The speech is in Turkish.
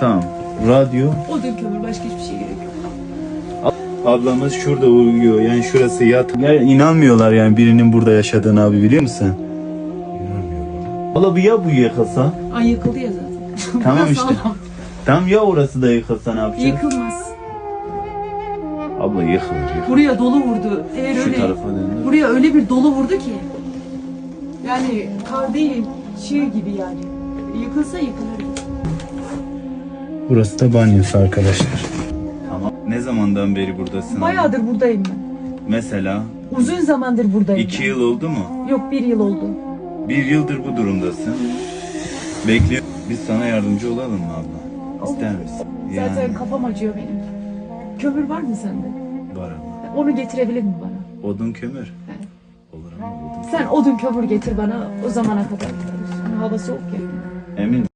Tamam. Radyo. Odun kömür başka hiçbir şey gerek yok. Ablamız şurada uyuyor. Yani şurası yat. Ya inanmıyorlar yani birinin burada yaşadığını abi biliyor musun? İnanmıyorum. Valla bu ya bu yıkılsa? Ay yıkıldı ya zaten. Tamam işte. sağlam. Tam ya orası da yıkılsa ne yapacağız? Yıkılmaz. Abla yıkılır yıkılır. Buraya dolu vurdu. Eğer Şu öyle tarafa döndür. buraya öyle bir dolu vurdu ki. Yani kar değil, çığ gibi yani. Yıkılsa yıkılır. Burası da banyosu arkadaşlar. Tamam. Ne zamandan beri buradasın? abi? Bayağıdır buradayım ben. Mesela Uzun zamandır buradayım. iki ben. yıl oldu mu? Yok bir yıl oldu. Bir yıldır bu durumdasın. Bekliyor. Biz sana yardımcı olalım mı abla? İster misin? Zaten kafam acıyor benim. Kömür var mı sende? Var ama. Onu getirebilir mi bana? Odun kömür. Evet. Olur ama odun. Sen odun kömür getir bana o zamana kadar. Hava soğuk ya. Emin